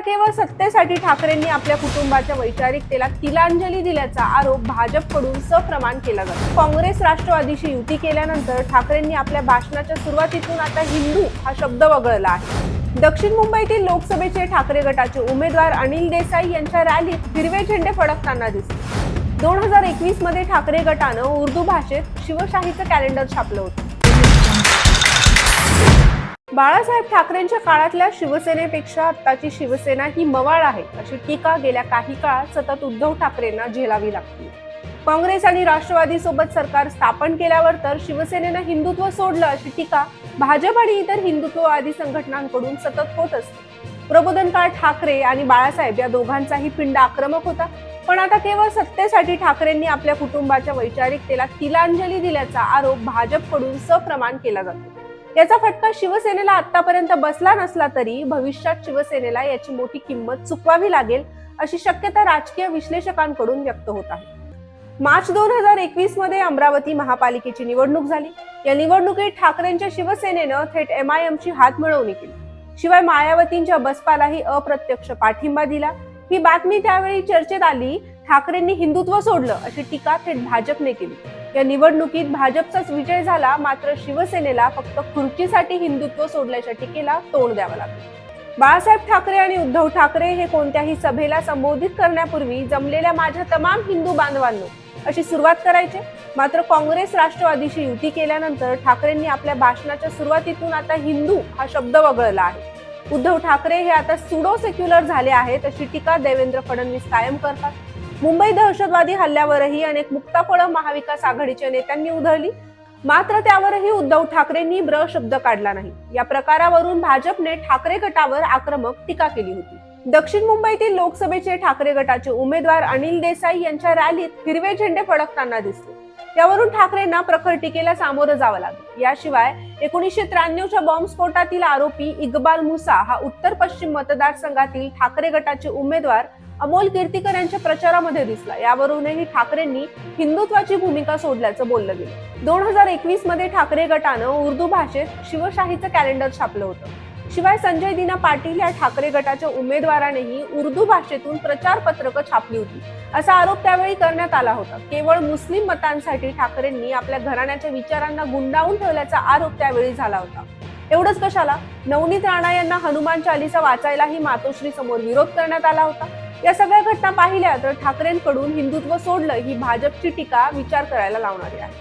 केवळ सत्तेसाठी ठाकरेंनी आपल्या कुटुंबाच्या वैचारिकतेला तिलांजली दिल्याचा आरोप भाजपकडून सप्रमाण केला जातो. काँग्रेस राष्ट्रवादीशी युती केल्यानंतर ठाकरेंनी आपल्या भाषणाच्या सुरुवातीतून आता हिंदू हा शब्द वगळला आहे. दक्षिण मुंबईतील लोकसभेचे ठाकरे गटाचे उमेदवार अनिल देसाई यांच्या रॅलीत हिरवे झेंडे फडकताना दिसले. दोन हजार एकवीसमध्ये ठाकरे गटानं उर्दू भाषेत शिवशाहीचं कॅलेंडर छापलं होतं. बाळासाहेब ठाकरेंच्या काळातल्या शिवसेनेपेक्षा आत्ताची शिवसेना ही मवाळ आहे अशी टीका गेल्या काही काळात सतत उद्धव ठाकरेंना झेलावी लागली. काँग्रेस आणि राष्ट्रवादी सोबत सरकार स्थापन केल्यावर तर शिवसेनेनं हिंदुत्व सोडलं अशी टीका भाजप आणि इतर हिंदुत्ववादी संघटनांकडून सतत होत असते. प्रबोधन काळ ठाकरे आणि बाळासाहेब या दोघांचाही पिंड आक्रमक होता पण आता केवळ सत्तेसाठी ठाकरेंनी आपल्या कुटुंबाच्या वैचारिकतेला तिलांजली दिल्याचा आरोप भाजपकडून सप्रमाण केला जातो. याचा फटका शिवसेनेला आतापर्यंत बसला नसला तरी भविष्यात शिवसेनेला याची मोठी किंमत चुकवावी लागेल अशी शक्यता राजकीय विश्लेषकांकडून व्यक्त होत आहे. मार्च दोन हजार एकवीसमध्ये अमरावती महापालिकेची निवडणूक झाली. या निवडणुकीत ठाकरेंच्या शिवसेनेनं थेट एम आय एमची हात मिळवणी केली. शिवाय मायावतींच्या बसपालाही अप्रत्यक्ष पाठिंबा दिला. ही बातमी त्यावेळी चर्चेत आली ठाकरेंनी हिंदुत्व सोडलं अशी टीका थेट भाजपने केली. या निवडणुकीत भाजपचाच विजय झाला मात्र शिवसेनेला फक्त खुर्चीसाठी हिंदुत्व सोडल्याच्या टीकेला तोंड द्यावं लागलं. बाळासाहेब ठाकरे आणि उद्धव ठाकरे हे कोणत्याही सभेला संबोधित करण्यापूर्वी जमलेल्या माझ्या तमाम हिंदू बांधवांनो अशी सुरुवात करायचे. मात्र काँग्रेस राष्ट्रवादीशी युती केल्यानंतर ठाकरेंनी आपल्या भाषणाच्या सुरुवातीतून आता हिंदू हा शब्द वगळला आहे. उद्धव ठाकरे हे आता सुडो सेक्युलर झाले आहेत अशी टीका देवेंद्र फडणवीस कायम करतात. मुंबई दहशतवादी हल्ल्यावरही अनेक मुक्ताफळं महाविकास आघाडीच्या नेत्यांनी उधळली. मात्र त्यावरही उद्धव ठाकरेंनी ब्र शब्द काढला नाही. या प्रकारावरून भाजपने ठाकरे गटावर आक्रमक टीका केली होती. दक्षिण मुंबईतील लोकसभेचे ठाकरे गटाचे उमेदवार अनिल देसाई यांच्या रॅलीत हिरवे झेंडे फडकताना दिसले. त्यावरून ठाकरेंना प्रखर टीकेला सामोरं जावं लागलं. याशिवाय एकोणीसशे त्र्याण्णवच्या बॉम्बस्फोटातील आरोपी इक्बाल मुसा हा उत्तर पश्चिम मतदारसंघातील ठाकरे गटाचे उमेदवार अमोल कीर्तीकर यांच्या प्रचारामध्ये दिसला. यावरूनही ठाकरेंनी हिंदुत्वाची भूमिका सोडल्याचं बोललं गेलं. दोन हजार एकवीसमध्ये ठाकरे गटानं उर्दू भाषेत शिवशाहीचं कॅलेंडर छापलं होतं. शिवाय संजय दिना पाटील या ठाकरे गटाच्या उमेदवारानेही उर्दू भाषेतून प्रचार पत्रकं छापली होती. असा आरोप त्यावेळी करण्यात आला होता. केवळ मुस्लिम मतांसाठी ठाकरेंनी आपल्या घराण्याच्या विचारांना गुंडाळून ठेवल्याचा आरोप त्यावेळी झाला होता. एवढंच कशाला? नवनीत राणा यांना हनुमान चालिसा वाचायलाही मातोश्री समोर विरोध करण्यात आला होता. या सगळ्या घटना पाहिल्या तर ठाकरेंकडून हिंदुत्व सोडलं ही भाजपची टीका विचार करायला लावणारी आहे.